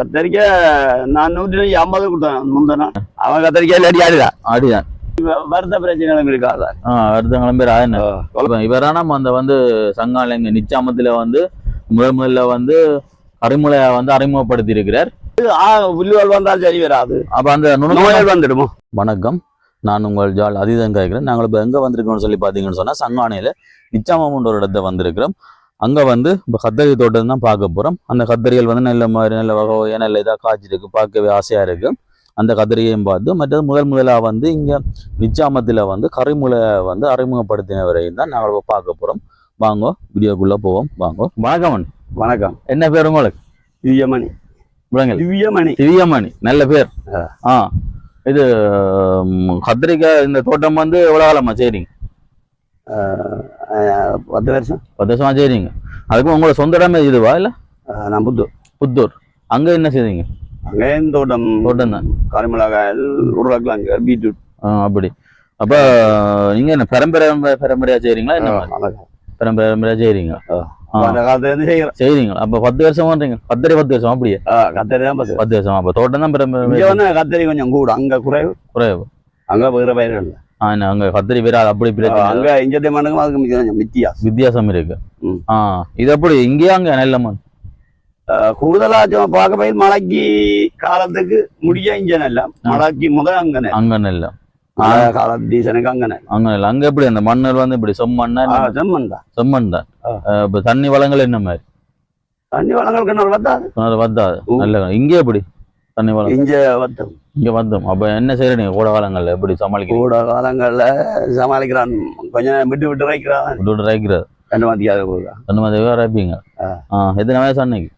கத்தரிக்காய் நான் நூற்றி ஐம்பது கொடுத்தேன் முந்தனா அவன் கத்தரிக்காய் இல்லாட்டி ஆடுதான் அடிதான். வருத்த பிரச்சனைகளும் இருக்காதா அடுத்த பேர் இவரான நம்ம அந்த வந்து சங்காலங்க நிச்சாமத்துல வந்து முதல் முதல்ல வந்து அறிமுறையை வந்து அறிமுகப்படுத்தி இருக்கிறார். புல்லுவல் வந்தால் சரி வராது. அப்ப அந்த நோயால் வந்துடுமோ? வணக்கம். நான் உங்கள் ஜால் அதீதம் கேட்கிறேன். நாங்கள் இப்போ எங்கே வந்திருக்கோம்னு சொல்லி பார்த்தீங்கன்னு சொன்னால் சங்கானையில் நிச்சாமன்ற ஒரு இடத்த வந்திருக்கிறோம். அங்கே வந்து இப்போ கத்தரி தோட்டம் தான் பார்க்க போகிறோம் அந்த கத்தரிகள் வந்து நல்ல மாதிரி நல்ல வகை வகையாக நல்ல இதாக காய்ச்சிருக்கு. பார்க்கவே ஆசையாக இருக்குது அந்த கத்தரியையும் பார்த்து மற்றது முதல் முதலாக வந்து இங்கே நிச்சாமத்தில் வந்து கரிமுலை வந்து அறிமுகப்படுத்தினவரையும் தான் நாங்கள் இப்போ பார்க்க போகிறோம் வாங்கோ வீடியோக்குள்ளே போவோம். வாங்கோ. வணக்கம். வணக்கம். என்ன பேர் உங்களுக்கு? திவ்யமணி. விளங்கல் திவ்யமணி. திவ்யமணி. நல்ல பேர். ஆ. இது கத்திரிக்காய் இந்த தோட்டம் வந்து எவ்வளோ காலமா அஹ், பத்து வருஷம். பத்து வருஷமா செய்றீங்க. அதுக்கும் உங்களோட சொந்த இடமே இதுவா இல்ல? நான் புத்தூர். புத்தூர். அங்க என்ன செய்றீங்க? அங்கேயும் தோட்டம் தோட்டம் தான். கரிமிளகாய் உருளைக்கிழங்கு பீட்ரூட். அப்படி. அப்ப நீங்க என்ன பரம்பரை பரம்பரையா செய்றீங்களா? என்ன மாதிரி? பரம்பரை பரம்பரையா செய்றீங்க ஆ. அந்த காலத்துல இருந்து செய்கிறேன் செய்றீங்க அப்ப பத்து வருஷம் பண்றீங்க பத்தரை பத்து வருஷம் அப்படியே? கத்தரி தான் பத்து. வருஷம். அப்ப தோட்டம் தான் கத்தரி கொஞ்சம் கூட அங்க குறைவு. குறைவு. அங்க வேற பயிர்கள் அங்க கத்திரி பேர் அப்படி அங்க இஞ்சத்தை மண்ணுக்கும் அதுக்கு வித்தியாசம். வித்தியாசம் இருக்கு. ஆ இது அப்படி இங்கேயே அங்க நல்ல மண் அஹ், கூடுதலா பார்க்க போய் மழைக்கு காலத்துக்கு முடிய இங்க நல்ல. மழைக்கு முதல் அங்க நெல். அங்க நெல்ல. மழை கால சீசனுக்கு அங்க நெல். அங்க இல்ல அங்க எப்படி அந்த மண்ணில் வந்து இப்படி செம்மண்ணா செம்மண் தான் செம்மண் தான் இப்ப தண்ணி வளங்கள் என்ன மாதிரி? தண்ணி வளங்கள் கிணறு அது வந்தாது ஓ. நல்ல இங்கே எப்படி தண்ணி வளம் இங்க வத்தம் இங்க வந்தோம். அப்ப என்ன செய்யறீங்க கோடை காலங்கள்ல எப்படி சமாளிக்கிறீங்க? கூட காலங்கள்ல சமாளிக்கிறான். கொஞ்சம் நேரம் விட்டு விட்டு வைக்கிறான் விட்டு விட்டு ரைக்கிறது ரெண்டு மாத்திக்காத போகுதா? அந்த மாதிரி ரைப்பீங்க ஆ. எத்தனை வயசு அன்னைக்கு?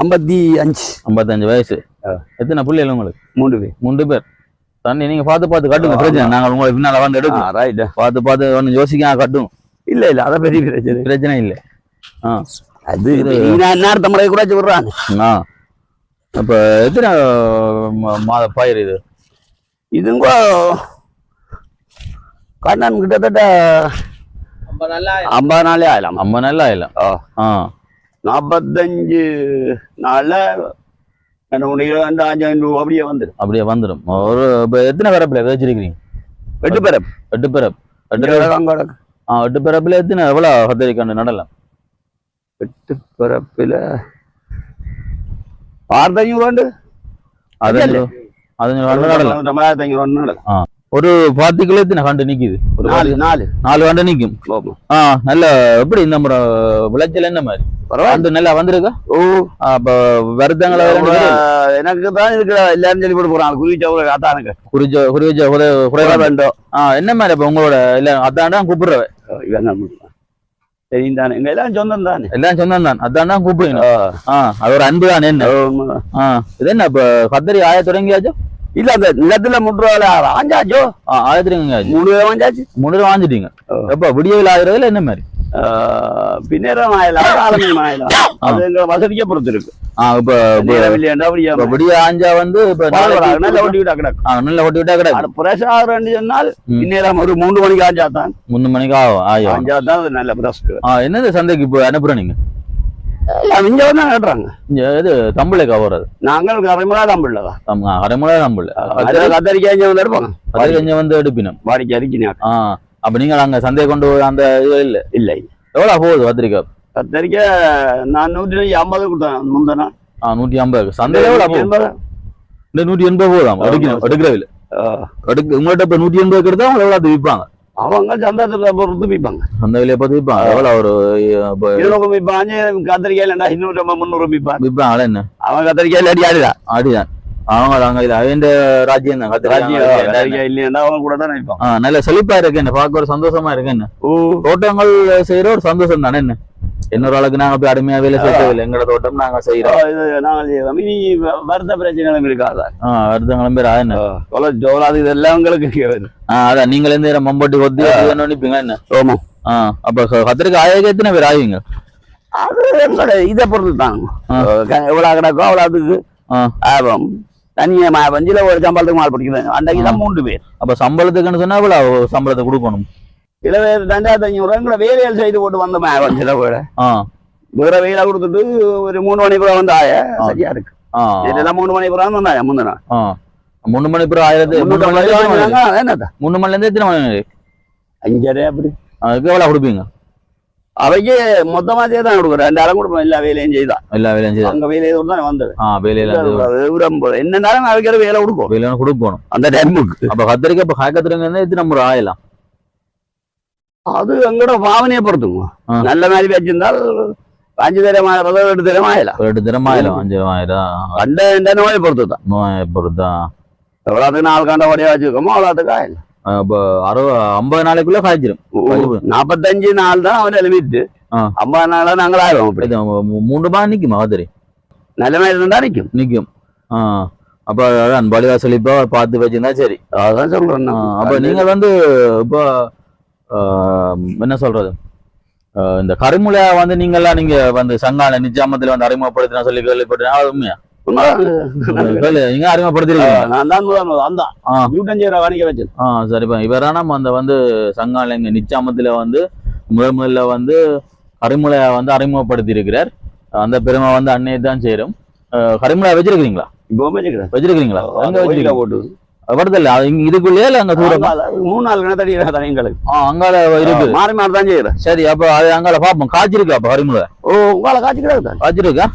ஐம்பத்தி அஞ்சு. ஐம்பத்தஞ்சு வயசு. எத்தனை பிள்ளைகள் உங்களுக்கு? மூணு பேர். மூன்று பேர். தண்ணி நீங்க பார்த்து பார்த்து கட்டுங்க பிரச்சனை. நாங்கள் உங்களுக்கு பின்னால வந்து எடுக்கும் ரைட் பார்த்து பார்த்து ஒன்று யோசிக்க கட்டும். இல்ல இல்ல அத பெரிய பிரச்சனை. பிரச்சனை இல்லை. ஆ. அது நேரத்தை முறை கூட விடுறான் ஆ. அப்ப எத்தனை மாத பயிர் இது? இதுங்க கண்ணன் கிட்டத்தட்ட ஐம்பது நாளே ஆகலாம் நம்ம நல்லா இல்லை ஆ. ஆ. நாற்பத்தஞ்சு நாள்ல ரெண்டு மூணு கிலோ ரெண்டு அஞ்சாயிரம் ரூபா அப்படியே வந்துடும். அப்படியே வந்துடும். ஒரு இப்போ எத்தனை பிறப்பில் வச்சிருக்கிறீங்க? எட்டு பிறப்பு எட்டு பிறப்பு அங்கோட ஆ எட்டு பிறப்பில் எத்தனை எவ்வளோ கத்திரிக்காண்டு நடலாம்? வெட்டு பிறப்புல ஆயிரத்தி ஐநூறு ரூபாண்டு அது இல்ல. அது நடலாம் ரெண்டாயிரத்தி ஐநூறு ரூபா நடக்கும் ஒரு பாத்தி கிலோ எத்தனை கண்டு நிக்குது ஒரு நாலு நாலு நாலு கண்டு நிக்கும். ஆ நல்ல எப்படி இந்த முறை விளைச்சல் என்ன மாதிரி பரவாயில்ல நல்லா வந்திருக்கா ஓ அப்ப வருத்தங்களை எனக்கு தான் இருக்கிற எல்லாரும் சொல்லி போட்டு போறாங்க குறிச்சா கூட காத்தானுங்க குறிச்ச குறிச்ச குறைவா வேண்டும் ஆ என்ன மாதிரி இப்ப உங்களோட இல்ல அதான் தான் கூப்பிடுறவ இவங்க தெரியும் தானே எங்க எல்லாம் சொந்தம் தானே எல்லாம் சொந்தம் தான் அதான் தான் கூப்பிடுங்க அது ஒரு அன்பு தான் என்ன இது என்ன இப்ப கத்திரி ஆய தொடங்கியாச்சோ இல்ல அந்த நிலத்துல முட்டுறால ஆஞ்சாச்சோ ஆ ஆய தொடங்கியாச்சு மூணு வாஞ்சாச்சு முன்னூறு வாங்கிட்டீங்க. எப்ப விடியவில் ஆகுறதுல என்ன மாதிரி பின்னேரம் ஆயலாம் ஆலமியம் ஆயலாம் அது எங்க வசதிக்க பொறுத்து இருக்கு ஒரு மூணு மணிக்கு ஆஞ்சா தான். மூணு மணிக்கு? ஆகும் ஆஞ்சா தான் நல்ல பிரஷ் ஆ என்னது சந்தைக்கு இப்போ அனுப்புற நீங்க? இங்க வந்து இது தம்புளைக்கா போறது? நாங்கள் கரைமுறை தம்பிள்ள தான். தம் அரைமுறை தம்புள். அதில் கத்தரிக்காய் இங்க வந்து எடுப்பாங்க. கொஞ்சம் வந்து எடுப்பினம். வாடிக்கை அரிக்கினா அப்ப நீங்க அங்க சந்தை கொண்டு அந்த இது இல்ல இல்லை எவ்வளவு போகுது கத்திரிக்காய் கத்தரிக்காய் நான் நூற்றி ஐம்பது கொடுத்தேன் முந்தனா ஆ நூத்தி ஐம்பது. சந்தையில எவ்வளவு போகுது? இந்த நூத்தி எண்பது போதாம் எடுக்கணும் எடுக்கிறவில்ல. எடுக்க உங்கள்ட்ட இப்ப நூத்தி எண்பது எடுத்தா அவங்க எவ்வளவு விற்பாங்க? அவங்க சந்தத்தை பொறுத்து விற்பாங்க. அந்த விலையை பார்த்து விற்பாங்க எவ்வளவு ஒரு இருநூறு விற்பாங்க கத்திரிக்காய் இல்லைண்டா இன்னூற்றி முந்நூறு விற்பாங்க. விற்பாங்களா என்ன? அவன் கத்திரிக்காய் இல்லாட்டி ஆடுதான் ஆடிதான் அவங்க அங்க இது அவன் ராஜ்யம் தான் இல்லையா? அவங்க கூட தான் ஆ, நல்ல செழிப்பா இருக்கு என்ன பார்க்க ஒரு சந்தோஷமா இருக்கு என்ன? தோட்டங்கள் செய்யற ஒரு சந்தோஷம் தானே என்ன? இன்னொரு ஆளுக்கு நாங்க போய் அருமையா வேலை செய்யறதில்லை எங்களோட தோட்டம் நாங்க செய்யறோம் இது நாங்கள் செய்யறோம். இனி வருத்த பிரச்சனைகளும் இருக்காதா? ஆ அடுத்த கிளம்பி என்ன? ஜோலாது இதெல்லாம் உங்களுக்கு அதான் நீங்களே இந்த மம்பட்டி கொத்தி நினைப்பீங்க என்ன? ஆமா. ஆ அப்ப க- கத்திரிக்காய் ஆயக்கு எத்தனை பேர் ஆவீங்க? அது எங்களோட இதை பொறுத்து தான் ஆ. எவ்வளோ கிடக்கோ அவ்வளோ அதுக்கு ஆபம் தனியா வஞ்சில ஒரு சம்பளத்துக்கு மால் பிடிக்குது அன்றைக்கு தான் மூன்று பேர். அப்ப சம்பளத்துக்குன்னு சொன்னா இவ்வளவு சம்பளத்தை கொடுக்கணும். பேர் ரெண்டாயிரத்தி ஐநூறு எங்களை வேலைகள் செய்து போட்டு வந்த மா வஞ்சில கூட. ஆ. வேற வெயில கொடுத்துட்டு ஒரு மூணு மணி பூரா வந்து ஆய. சரியா இருக்கு. இதெல்லாம் மூணு மணி பூரா வந்தாயா? முந்தின ஆ. மூணு மணி பிறகு ஆயிரத்தி மூணு மணில இருந்து எத்தனை மணி? அஞ்சரை அப்படி. அதுக்கு எவ்வளவு கொடுப்பீங்க? அவைக்கு மொத்தமா தான் கொடுக்குறேன் ரெண்டாயிரம் கொடுப்போம் எல்லா வேலையும் செய்தான் எல்லா வேலையும் செய்து. அங்க வேலையை தான் வந்தது. ஆ வேலையில இருந்து என்னன்னாலும் அவைக்கிற வேலை கொடுக்கும்? வேலையான கொடுக்கணும். அந்த டைமுக்கு. அப்ப கத்திரிக்காய் இப்ப இருந்தா எத்தனை முறை ஆயிலாம். அது எங்கட பாவனையை பொறுத்துங்க. நல்ல மாதிரி வச்சிருந்தால் அஞ்சு தரம் ஆயிரம் எட்டு தரம் ஆயிலாம் ஒரு எட்டு தினம் ஆயிரம் அஞ்சு ஆயிரம் கண்ட இந்த நோயை பொறுத்து தான் நோய் பொறுத்தா எவ்வளோத்துக்கு நாலு கண்ட உடைய வச்சுக்கோமோ அவ்வளோத்துக்கு இப்போ அறுபது ஐம்பது நாளைக்குள்ள காய்ச்சிரும். கண்டிப்பா. நாற்பத்தஞ்சு நாள் தான் அவன் லிமிட். ஐம்பது நாளா நாங்கள் ஆயிரும் அப்படி. மூன்று மாதம் நிக்குமா கத்திரி நல்ல மாதிரி இருந்தா நிற்கும் நிக்கும். ஆ. அப்ப அதான் பலிவாசல் இப்போ பார்த்து வச்சிருந்தா சரி. அதான் சொல்றேன். அப்ப நீங்க வந்து இப்போ என்ன சொல்றது? இந்த கருமுலையா வந்து நீங்கெல்லாம் நீங்க வந்து சங்கால நிஜாமத்துல வந்து அறிமுகப்படுத்தினா சொல்லி கேள்விப்பட்டேன் அது உண்மையா? வந்து. சங்கால இங்க நிச்சாமத்துல வந்து முதல் முதல்ல வந்து கரிமுலையா வந்து அறிமுகப்படுத்தி இருக்கிறார் அந்த பெருமை வந்து அன்னையை தான் சேரும். கரிமுலையா வச்சிருக்கீங்களா வச்சிருக்கீங்களா அங்க போட்டு வருதில்ல இதுக்குள்ளேயே இல்ல அங்க தூரமா? மூணு நாள் கிணத்தடி தான் எங்களுக்கு. அங்கால இருக்கு. மாறி மாறி தான் செய்யறேன். சரி அப்ப அது அங்கால பாப்போம். காய்ச்சிருக்கா அப்ப கரிமுலை? ஓ உங்களை காய்ச்சிக்கிறது தான் காய்ச்சிருக்கா?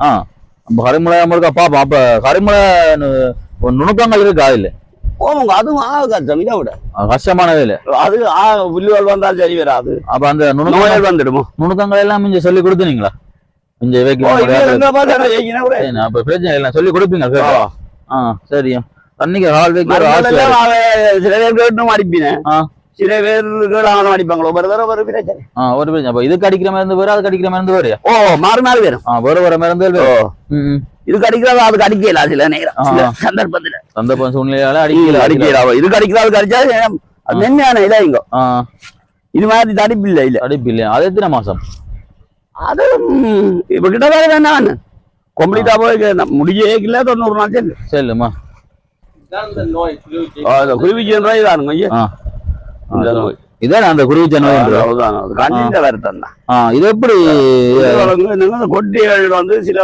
ஆ. அப்ப கரிமுலை இருக்கா பாப்போம். அப்ப கரிமுலை நுணுக்கங்கள் இருக்கா இல்ல ஓமுங்க அதுவும் ஆக கஷ்டம் இதை விட. கஷ்டமானது இல்ல அது ஆ புல்லுவல் வந்தால் சரி வராது. அப்ப அந்த நுணுக்கங்கள் வந்துடுமோ? நுணுக்கங்கள் எல்லாம் இங்க சொல்லி கொடுத்தீங்களா? இங்க வைக்கணும் அப்ப பிரச்சனை இல்லை. சொல்லி கொடுப்பீங்க. ஆ. சரியா அன்னைக்கு ஹால் வைக்கிற சில பேர் கேட்டும் அடிப்பினேன். சில பேர் கேடாமலும் அடிப்பாங்களோ ஒரு தடவை ஒரு பிரச்சனை. ஆ ஒரு பிரச்சனை. அப்ப இதுக்கு அடிக்கிற மருந்து வேற அதுக்கு அடிக்கிற மருந்து வேறையா? ஓ மாறி மாறி வரும் ஆ வேற வேற மருந்து வேறு. இதுக்கு அடிக்கிறதா அதுக்கு அடிக்கல சில நேரம். சந்தர்ப்பத்துல. சந்தர்ப்ப சூழ்நிலையால அடிக்கல அடிக்கல. இதுக்கு அடிக்கிறதா அதுக்கு அடிச்சா அது மென்மையான இல்ல இங்க. ஆ. இது மாதிரி தடிப்பு இல்ல இல்ல. அடிப்பு இல்லையா? அது எத்தனை மாசம்? அது இப்ப கிட்ட வேற வேணாம்? கம்ப்ளீட்டா போய் முடியே இல்ல தொண்ணூறு நாள் செல்லு. சரிம்மா குருவிக்கு நோய் தானுங்க ஐயா ஆ இந்த நோய் இதான் அந்த குருவி அது கண்டிந்த வருத்தம் தான் இது எப்படி கொட்டிகள் வந்து சில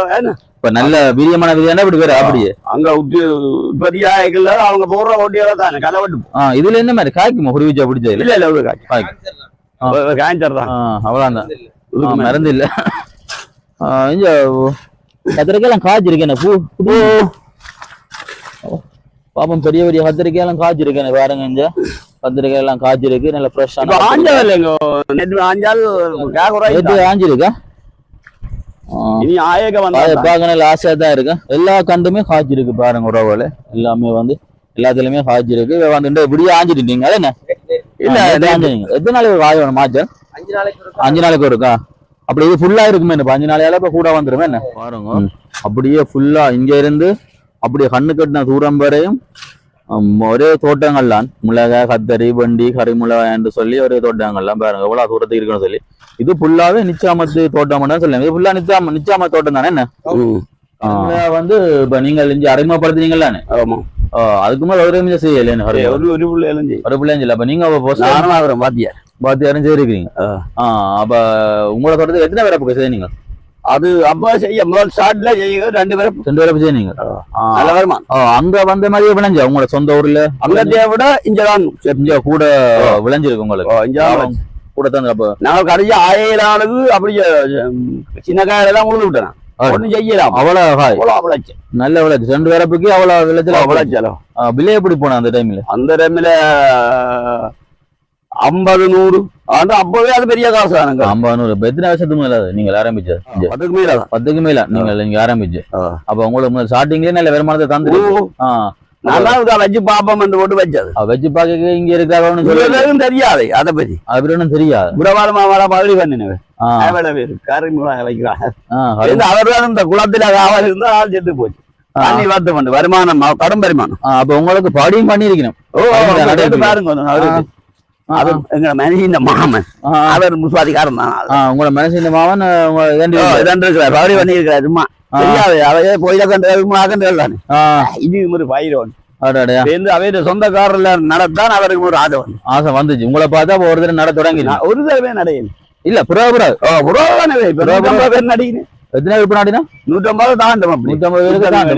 இப்ப நல்ல வீரியமான விதியான இப்படி வேற அப்படியே அங்க உற்பத்தியாகல அவங்க போடுற கொட்டிகளை தானே கலவட்டு ஆ இதுல என்ன மாதிரி? காய்க்குமா குருவிச்சா பிடிச்சது இல்ல இல்ல காய்ச்சல் காய்க்கும் காய்ச்சல் தான். அவ்வளவுதான். மருந்து இல்ல. இங்க கத்திரிக்காயெல்லாம் காய்ச்சிருக்கேன் பூ பூ. பாப்போம் பெரிய பெரிய கத்திரிக்காய் எல்லாம் காய்ச்சிருக்கேன் பாருங்க இங்க. கத்திரிக்காய் எல்லாம் காய்ச்சிருக்கு நல்ல இப்ப ஃப்ரெஷ்ஷான ஆஞ்சால் இல்லைங்க. நேற்று ஆஞ்சால் கேக்குறா நேற்று ஆஞ்சிருக்கா? இனி ஆயக அதை வந்தா பார்க்க நல்ல ஆசையா தான் இருக்கு. எல்லா கண்டுமே காய்ச்சிருக்கு பாருங்க உறவுல எல்லாமே வந்து எல்லாத்துலயுமே காய்ச்சிருக்கு. இவ வந்து இப்படியே ஆஞ்சிருந்தீங்க அது என்ன? இல்ல, எத்தனை நாளைக்கு காய் வேணும் மாச்சல் அஞ்சு நாளைக்கு இருக்கா அப்படி இது ஃபுல்லா இருக்குமே என்ன? அஞ்சு நாளையால இப்ப கூட வந்துருமே என்ன? பாருங்க. அப்படியே ஃபுல்லா இங்க இருந்து அப்படியே கண்ணு கட்டின தூரம் வரையும் ஒரே தோட்டங்கள் தான் மிளகாய் கத்தரி வண்டி கறிமிளகாய் என்று சொல்லி ஒரே தோட்டங்கள்லாம் பாருங்க எவ்வளவு தூரத்துக்கு இருக்குன்னு சொல்லி இது ஃபுல்லாவே நிச்சாமத்து தோட்டம் தான் சொல்லுங்க இது ஃபுல்லா நிச்சாம நிச்சாம தோட்டம் தானே என்ன வந்து இப்ப ஆமா ஆ, அதுக்கு மேல ஒரு நிமிஷம் செய்யல ஒரு ஒரு பிள்ளைகளும் செய்யும் ஒரு பிள்ளைங்க இல்ல அப்ப நீங்க நானும் ஆகிறேன் பாத்தியார் பார்த்து யாரும் செய்திருக்கீங்க ஆ. ஆ அப்ப உங்களோட தோட்டத்துக்கு எத்தனை பேரை போய் செய்தீங்க அது அப்பா செய்ய முதல் ஸ்டார்ட்ல செய்ய ரெண்டு பேரும் ரெண்டு பேரை போய் செய்தீங்க ஆ. நல்ல வருமா? ஆ, அங்க வந்த மாதிரி விளைஞ்சா உங்களோட சொந்த ஊர்ல? அங்கத்தைய விட இங்கதான் இங்க கூட விளைஞ்சிருக்கு உங்களுக்கு. கூட அப்ப நாங்கள் கடைசி ஆயிரம் அளவு அப்படியே சின்ன காயெல்லாம் உழுது விட்டேன். ஒன்றும் செய்யலாம். அவ்வளவு காய் அவ்வளோ அவ்வளோச்சு நல்ல விளைச்சு. ரெண்டு பேரப்புக்கு அவ்வளவு விளைச்சல அவ்வளோச்சாலோ விலை எப்படி போன அந்த டைம்ல அந்த டைம்ல ஐம்பது நூறு ஆனா அப்பவே அது பெரிய காசு தானுங்க ஐம்பது நூறு எத்தனை வருஷத்துக்கு மேல அது நீங்க ஆரம்பிச்சது? அதுக்கு மேல பத்துக்கு மேல நீங்க இங்க ஆரம்பிச்சு. அப்ப உங்களுக்கு ஸ்டார்டிங்லயே நல்ல வருமானத்தை தந்து நல்லா வச்சு பாப்போம் என்று போட்டு வச்சது வச்சு பாக்க இங்க சொல்லி இவர்களுக்கும் தெரியாது அதை பத்தி தெரியாது மாமரா பண்ணினவன் கரு- அவர் தான் இந்த குளத்துல காவல் இருந்தா ஆள் செத்து போச்சு. தண்ணி பண்ணு வருமானம் கடும் வருமானம் அப்ப உங்களுக்கு படியும் பண்ணிருக்கணும் பாருங்க அது எங்க மனுஷன் மாமன். அவர் முஸ்வாதிகாரம் தான் உங்களோட மனுஷன் மாமன் இருக்கிறார் அவரே பண்ணி இருக்கிறார் இது ஒரு பயிரோன் சேர்ந்து அவையோட சொந்தக்காரர்ல நடத்தான் அவருக்கு ஒரு ஆதவன் ஆசை வந்துச்சு. உங்களை பார்த்தா ஒரு தடவை நட தொடங்கி ஒரு தடவை நடையணும் இல்ல புறா புறா. புறா நடிகணும் எத்தனை நூற்றம்பது தான் நூற்றம்பது பேருக்கு